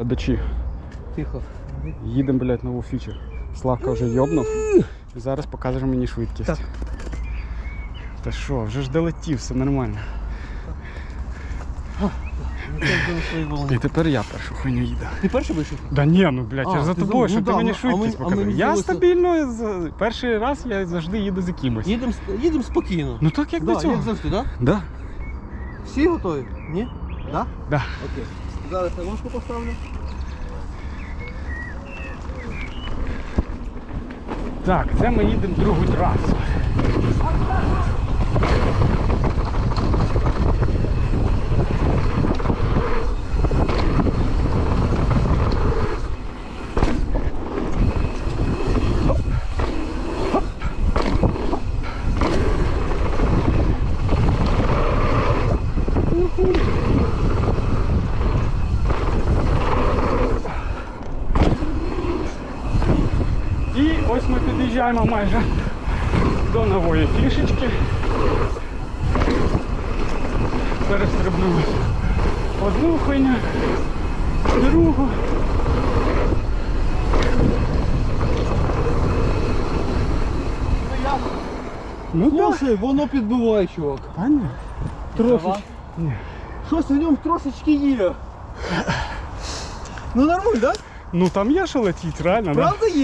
Глядачі, Тихо. їдемо, блядь, нову фічу. Славка вже йобнув. І зараз покаже мені швидкість. Так. Та що, вже ж долетів, все нормально. І тепер я першу хуйню їду. Ти перший вийшов? Да ні, ну блядь, я А, ж за ти тобою, за- щоб ну ти да, мені ну, а швидкість мені- а показав. мені Я здалося- стабільно, з- перший раз я завжди їду за кимось. Їдемо їдем спокійно. Ну так як да, до цього. як завжди, так? Да? Да, Всі готові? Ні? Да? да. Окей. Зараз я ложку поставлю. Так, це ми їдемо другу трасу. І ось ми під'їжджаємо майже до нової фішечки. Перестрибнули одну хуйню, другу. Ну. Слушай, воно підбиває, чувак. Та ні. Трошечки. Ні. Щось в ньому трошечки є. Ну нормально, так? Ну там є що летіть, реально, да? Правда є?